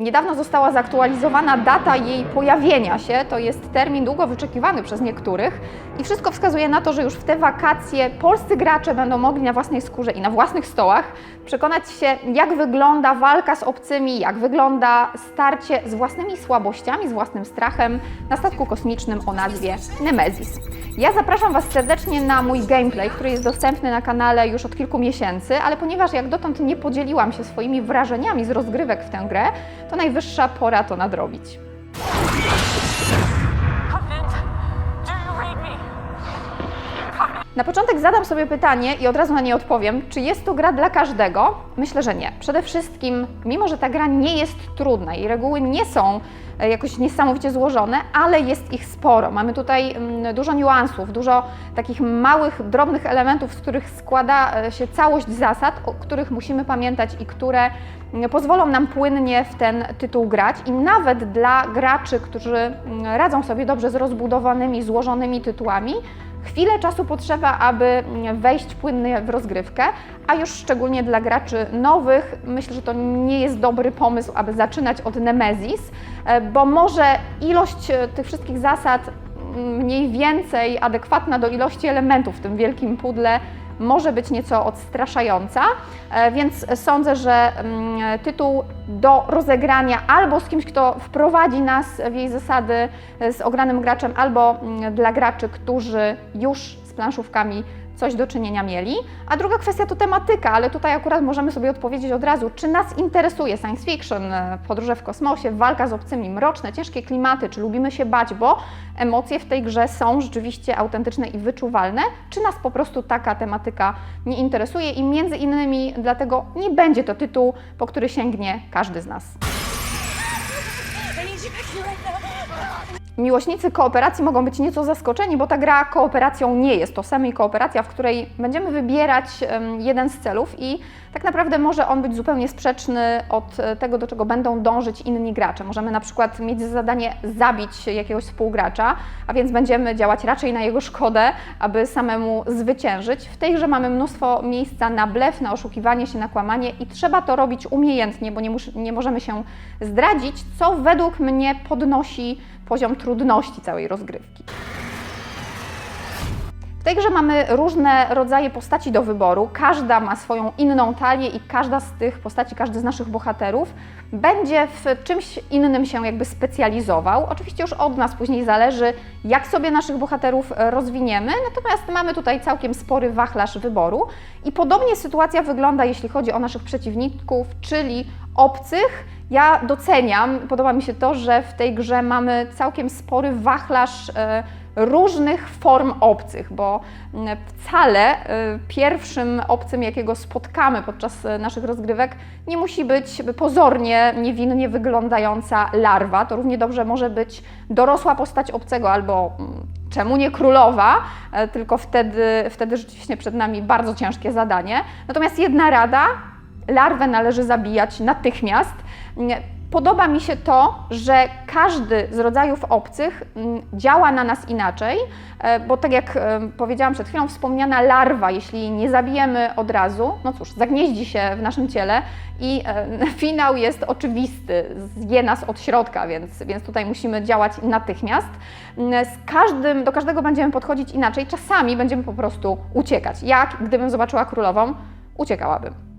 Niedawno została zaktualizowana data jej pojawienia się. To jest termin długo wyczekiwany przez niektórych i wszystko wskazuje na to, że już w te wakacje polscy gracze będą mogli na własnej skórze i na własnych stołach przekonać się, jak wygląda walka z obcymi, jak wygląda starcie z własnymi słabościami, z własnym strachem na statku kosmicznym o nazwie Nemesis. Ja zapraszam Was serdecznie na mój gameplay, który jest dostępny na kanale już od kilku miesięcy, ale ponieważ jak dotąd nie podzieliłam się swoimi wrażeniami z rozgrywek w tę grę, to najwyższa pora to nadrobić. Na początek zadam sobie pytanie i od razu na nie odpowiem, czy jest to gra dla każdego? Myślę, że nie. Przede wszystkim, mimo że ta gra nie jest trudna i reguły nie są jakoś niesamowicie złożone, ale jest ich sporo. Mamy tutaj mm, dużo niuansów, dużo takich małych, drobnych elementów, z których składa e, się całość zasad, o których musimy pamiętać i które mm, pozwolą nam płynnie w ten tytuł grać. I nawet dla graczy, którzy mm, radzą sobie dobrze z rozbudowanymi, złożonymi tytułami, Chwilę czasu potrzeba, aby wejść płynnie w rozgrywkę, a już szczególnie dla graczy nowych myślę, że to nie jest dobry pomysł, aby zaczynać od Nemesis, e, bo może ilość e, tych wszystkich zasad mniej więcej adekwatna do ilości elementów w tym wielkim pudle może być nieco odstraszająca, e, więc sądzę, że mm, tytuł do rozegrania albo z kimś, kto wprowadzi nas w jej zasady e, z ogranym graczem, albo mm, dla graczy, którzy już z planszówkami coś do czynienia mieli. A druga kwestia to tematyka, ale tutaj akurat możemy sobie odpowiedzieć od razu, czy nas interesuje science fiction, e, podróże w kosmosie, walka z obcymi, mroczne, ciężkie klimaty, czy lubimy się bać, bo emocje w tej grze są rzeczywiście autentyczne i wyczuwalne, czy nas po prostu taka tematyka nie interesuje i między innymi dlatego nie będzie to tytuł, po który sięgnie każdy z nas. Miłośnicy kooperacji mogą być nieco zaskoczeni, bo ta gra kooperacją nie jest. To semi kooperacja, w której będziemy wybierać jeden z celów i tak naprawdę może on być zupełnie sprzeczny od e, tego, do czego będą dążyć inni gracze. Możemy na przykład mieć za zadanie zabić jakiegoś współgracza, a więc będziemy działać raczej na jego szkodę, aby samemu zwyciężyć. W tej grze mamy mnóstwo miejsca na blef, na oszukiwanie się, na kłamanie i trzeba to robić umiejętnie, bo nie, nie możemy się zdradzić, co według mnie podnosi poziom trudności całej rozgrywki. W tej grze mamy różne rodzaje postaci do wyboru. Każda ma swoją inną talię i każda z tych postaci, każdy z naszych bohaterów będzie w czymś innym się jakby specjalizował. Oczywiście już od nas później zależy, jak sobie naszych bohaterów rozwiniemy, natomiast mamy tutaj całkiem spory wachlarz wyboru. I podobnie sytuacja wygląda, jeśli chodzi o naszych przeciwników, czyli obcych. Ja doceniam, podoba mi się to, że w tej grze mamy całkiem spory wachlarz e, różnych form obcych, bo wcale y, pierwszym obcym, jakiego spotkamy podczas y, naszych rozgrywek, nie musi być pozornie, niewinnie wyglądająca larwa. To równie dobrze może być dorosła postać obcego albo czemu nie królowa, e, tylko wtedy, wtedy rzeczywiście przed nami bardzo ciężkie zadanie. Natomiast jedna rada, larwę należy zabijać natychmiast. Nie, Podoba mi się to, że każdy z rodzajów obcych mm, działa na nas inaczej, e, bo tak jak powiedziałam przed chwilą, wspomniana larwa, jeśli nie zabijemy od razu, no cóż, zagnieździ się w naszym ciele i finał jest oczywisty, zje nas od środka, więc, więc tutaj musimy działać natychmiast. Mm, Z każdym, do każdego będziemy podchodzić inaczej, czasami będziemy po prostu uciekać. Jak gdybym zobaczyła królową, uciekałabym.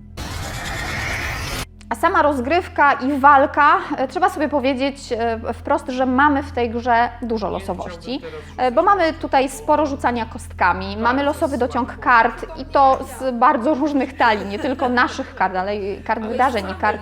A sama rozgrywka i walka, e, trzeba sobie powiedzieć e, wprost, że mamy w tej grze dużo losowości, e, bo mamy tutaj sporo rzucania kostkami, mamy losowy dociąg kart i to z bardzo różnych talii, nie tylko naszych kart, ale i kart wydarzeń i kart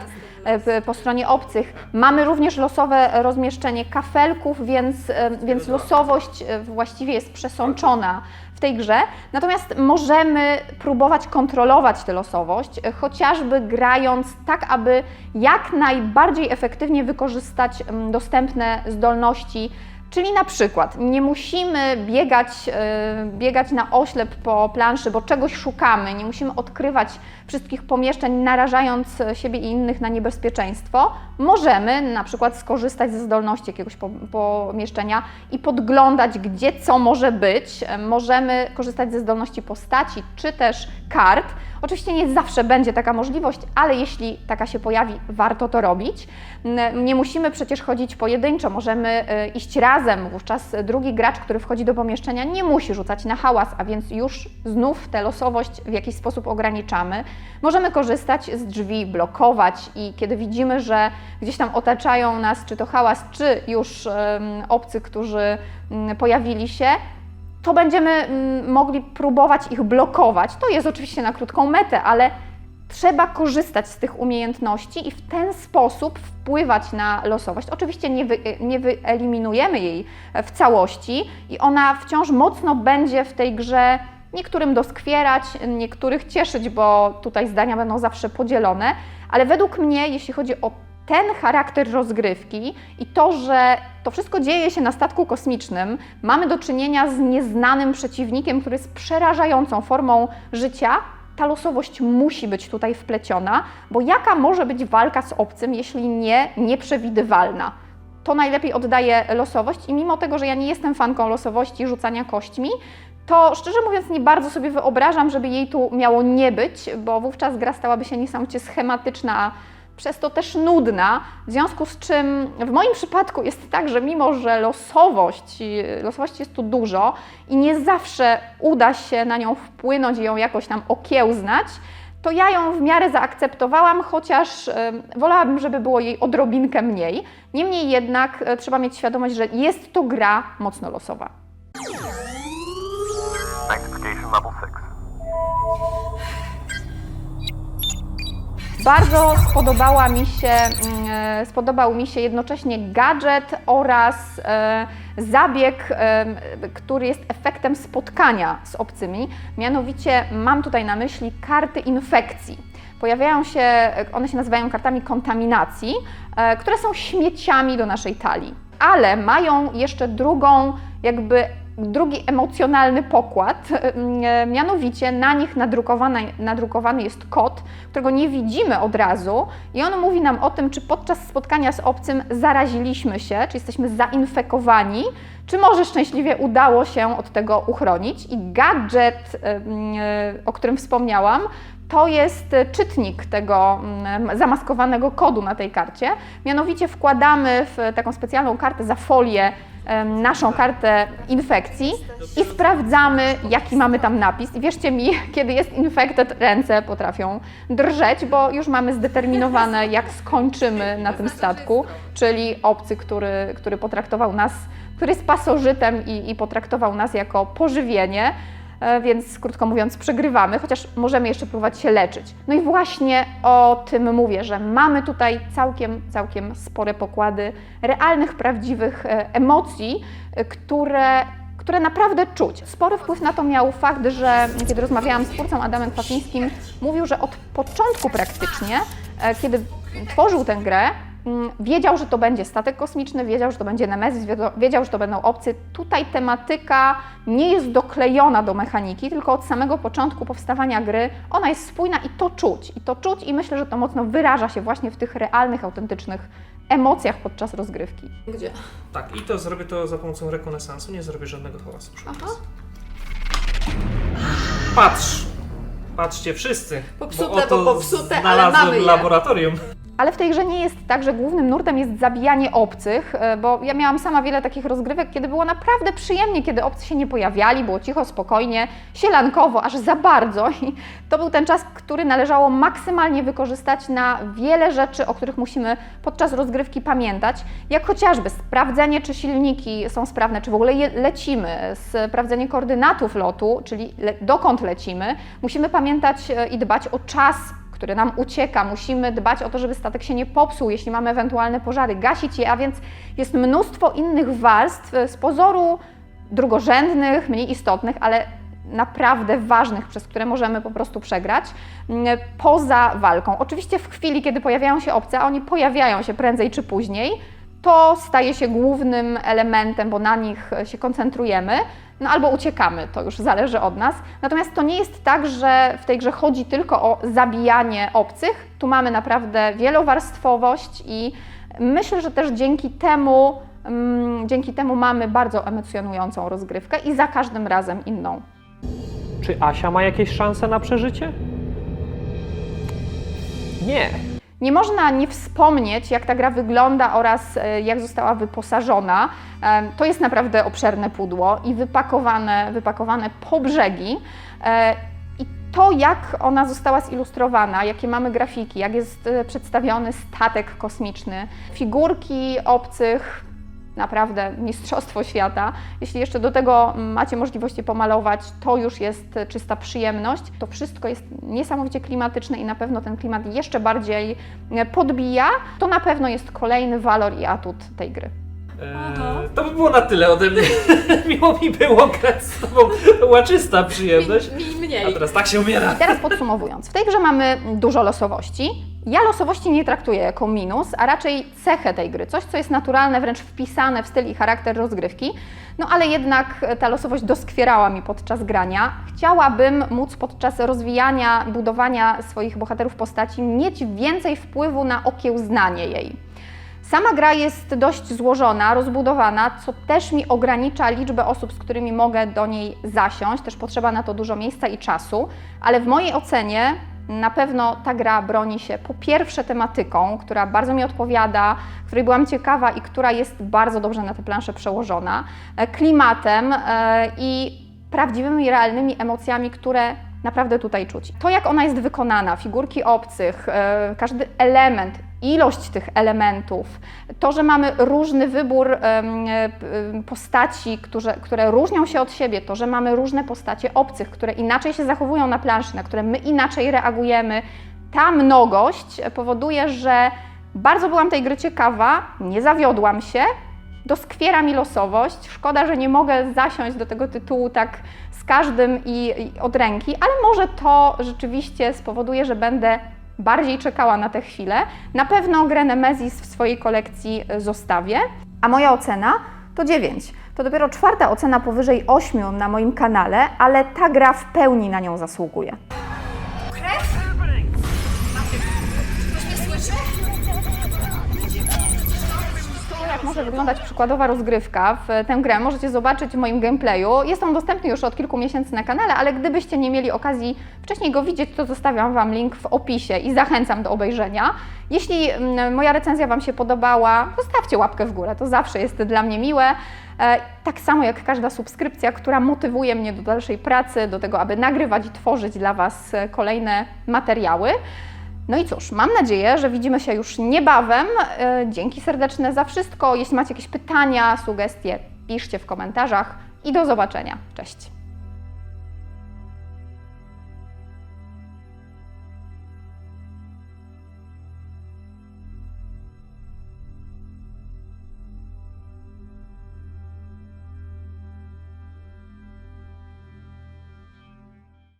po stronie obcych. Mamy również losowe rozmieszczenie kafelków, więc, e, więc losowość e, właściwie jest przesączona w tej grze. Natomiast możemy próbować kontrolować tę losowość, e, chociażby grając tak, aby jak najbardziej efektywnie wykorzystać mm, dostępne zdolności Czyli na przykład nie musimy biegać, e, biegać na oślep po planszy, bo czegoś szukamy, nie musimy odkrywać wszystkich pomieszczeń, narażając e, siebie i innych na niebezpieczeństwo. Możemy na przykład skorzystać ze zdolności jakiegoś po- pomieszczenia i podglądać, gdzie co może być. E, Możemy korzystać ze zdolności postaci czy też kart. Oczywiście nie zawsze będzie taka możliwość, ale jeśli taka się pojawi, warto to robić. Nie musimy przecież chodzić pojedynczo, możemy iść razem. Wówczas drugi gracz, który wchodzi do pomieszczenia, nie musi rzucać na hałas, a więc już znów tę losowość w jakiś sposób ograniczamy. Możemy korzystać z drzwi, blokować i kiedy widzimy, że gdzieś tam otaczają nas czy to hałas, czy już obcy, którzy mm, pojawili się, to będziemy mm, mogli próbować ich blokować. To jest oczywiście na krótką metę, ale trzeba korzystać z tych umiejętności i w ten sposób wpływać na losowość. Oczywiście nie, wy, nie wyeliminujemy jej w całości i ona wciąż mocno będzie w tej grze niektórym doskwierać, niektórych cieszyć, bo tutaj zdania będą zawsze podzielone, ale według mnie, jeśli chodzi o ten charakter rozgrywki i to, że to wszystko dzieje się na statku kosmicznym, mamy do czynienia z nieznanym przeciwnikiem, który jest przerażającą formą życia, ta losowość musi być tutaj wpleciona, bo jaka może być walka z obcym, jeśli nie nieprzewidywalna? To najlepiej oddaje losowość i mimo tego, że ja nie jestem fanką losowości rzucania kośćmi, to szczerze mówiąc nie bardzo sobie wyobrażam, żeby jej tu miało nie być, bo wówczas gra stałaby się niesamowicie schematyczna, przez to też nudna, w związku z czym w moim przypadku jest tak, że mimo, że losowość, losowości jest tu dużo i nie zawsze uda się na nią wpłynąć i ją jakoś tam okiełznać, to ja ją w miarę zaakceptowałam, chociaż wolałabym, żeby było jej odrobinkę mniej. Niemniej jednak e, trzeba mieć świadomość, że jest to gra mocno losowa. Sanctification Bardzo spodobała mi się, mm, e, spodobał mi się jednocześnie gadżet oraz e, zabieg, e, który jest efektem spotkania z obcymi. Mianowicie mam tutaj na myśli karty infekcji. Pojawiają się, one się nazywają kartami kontaminacji, które są śmieciami do naszej talii, ale mają jeszcze drugą, jakby drugi emocjonalny pokład, e, mianowicie na nich nadrukowany, nadrukowany jest kod, którego nie widzimy od razu i on mówi nam o tym, czy podczas spotkania z obcym zaraziliśmy się, czy jesteśmy zainfekowani, czy może szczęśliwie udało się od tego uchronić. I gadżet, e, e, o którym wspomniałam, to jest e, czytnik tego zamaskowanego kodu na tej karcie. Mianowicie wkładamy w taką specjalną kartę za folię naszą kartę infekcji i sprawdzamy, jaki mamy tam napis. I wierzcie mi, kiedy jest infected, ręce potrafią drżeć, bo już mamy zdeterminowane, jak skończymy na tym statku, czyli obcy, który, który potraktował nas, który jest pasożytem i, i potraktował nas jako pożywienie. E, Więc krótko mówiąc, przegrywamy, chociaż możemy jeszcze próbować się leczyć. No i właśnie o tym mówię, że mamy tutaj całkiem, całkiem spore pokłady realnych, prawdziwych e, emocji, e, które, które naprawdę czuć. Spory wpływ na to miał fakt, że kiedy rozmawiałam z twórcą Adamem Kwapińskim, mówił, że od początku praktycznie, kiedy tworzył tę grę, Wiedział, że to będzie statek kosmiczny, wiedział, że to będzie Nemezis, wiedział- że to będą obcy. Tutaj tematyka nie jest doklejona do mechaniki, tylko od samego początku powstawania gry ona jest spójna i to czuć. I to czuć i myślę, że to mocno wyraża się właśnie w tych realnych, autentycznych emocjach podczas rozgrywki. Gdzie? Tak, i to zrobię to za pomocą rekonesansu, nie zrobię żadnego hałasu. Aha. Patrz! Patrzcie wszyscy! Popsute, bo oto bo popsute, ale mamy je. laboratorium. Ale w tej grze nie jest tak, że głównym nurtem jest zabijanie obcych, e, bo ja miałam sama wiele takich rozgrywek, kiedy było naprawdę przyjemnie, kiedy obcy się nie pojawiali, było cicho, spokojnie, sielankowo, aż za bardzo. I to był ten czas, który należało maksymalnie wykorzystać na wiele rzeczy, o których musimy podczas rozgrywki pamiętać, jak chociażby sprawdzenie, czy silniki są sprawne, czy w ogóle lecimy, sprawdzenie koordynatów lotu, czyli le dokąd lecimy. Musimy pamiętać e, i dbać o czas który nam ucieka. Musimy dbać o to, żeby statek się nie popsuł, jeśli mamy ewentualne pożary, gasić je, a więc jest mnóstwo innych warstw e, z pozoru drugorzędnych, mniej istotnych, ale naprawdę ważnych, przez które możemy po prostu przegrać, poza walką. Oczywiście w chwili, kiedy pojawiają się obce, a oni pojawiają się prędzej czy później, to staje się głównym elementem, bo na nich się koncentrujemy, no albo uciekamy, to już zależy od nas. Natomiast to nie jest tak, że w tej grze chodzi tylko o zabijanie obcych. Tu mamy naprawdę wielowarstwowość i myślę, że też dzięki temu, mm, dzięki temu mamy bardzo emocjonującą rozgrywkę i za każdym razem inną. Czy Asia ma jakieś szanse na przeżycie? Nie. Nie można nie wspomnieć, jak ta gra wygląda oraz e, jak została wyposażona. To jest naprawdę obszerne pudło i wypakowane, wypakowane po brzegi. E, I to, jak ona została zilustrowana, jakie mamy grafiki, jak jest e, przedstawiony statek kosmiczny, figurki obcych, naprawdę mistrzostwo świata. Jeśli jeszcze do tego macie możliwości pomalować, to już jest czysta przyjemność. To wszystko jest niesamowicie klimatyczne i na pewno ten klimat jeszcze bardziej e, podbija. To na pewno jest kolejny walor i atut tej gry. Eee, to by było na tyle ode mnie. Miło mi było grać z tobą. To była czysta przyjemność. Mi, mi A mniej. teraz tak się umiera. I teraz podsumowując, w tej grze mamy dużo losowości. Ja losowości nie traktuję jako minus, a raczej cechę tej gry, coś co jest naturalne, wręcz wpisane w styl i charakter rozgrywki. No ale jednak ta losowość doskwierała mi podczas grania. Chciałabym móc podczas rozwijania budowania swoich bohaterów postaci mieć więcej wpływu na okiełznanie jej. Sama gra jest dość złożona, rozbudowana, co też mi ogranicza liczbę osób, z którymi mogę do niej zasiąść. Też potrzeba na to dużo miejsca i czasu, ale w mojej ocenie na pewno ta gra broni się po pierwsze tematyką, która bardzo mi odpowiada, której byłam ciekawa i która jest bardzo dobrze na tę planszę przełożona, e, klimatem e, i prawdziwymi, realnymi emocjami, które naprawdę tutaj czuć. To, jak ona jest wykonana, figurki obcych, e, każdy element, ilość tych elementów, to, że mamy różny wybór postaci, które, które różnią się od siebie, to, że mamy różne postacie obcych, które inaczej się zachowują na planszy, na które my inaczej reagujemy, ta mnogość powoduje, że bardzo byłam tej gry ciekawa, nie zawiodłam się, doskwiera mi losowość. Szkoda, że nie mogę zasiąść do tego tytułu tak z każdym i, i od ręki, ale może to rzeczywiście spowoduje, że będę bardziej czekała na tę chwilę. Na pewno grę Nemesis w swojej kolekcji y, zostawię, a moja ocena to 9. To dopiero czwarta ocena powyżej 8 na moim kanale, ale ta gra w pełni na nią zasługuje. Może wyglądać przykładowa rozgrywka w tę grę, możecie zobaczyć w moim gameplayu. Jest on dostępny już od kilku miesięcy na kanale, ale gdybyście nie mieli okazji wcześniej go widzieć, to zostawiam Wam link w opisie i zachęcam do obejrzenia. Jeśli mm, moja recenzja Wam się podobała, zostawcie łapkę w górę, to zawsze jest dla mnie miłe. E, Tak samo jak każda subskrypcja, która motywuje mnie do dalszej pracy, do tego, aby nagrywać i tworzyć dla Was e, kolejne materiały. No i cóż, mam nadzieję, że widzimy się już niebawem. E, Dzięki serdeczne za wszystko. Jeśli macie jakieś pytania, sugestie, piszcie w komentarzach i do zobaczenia. Cześć.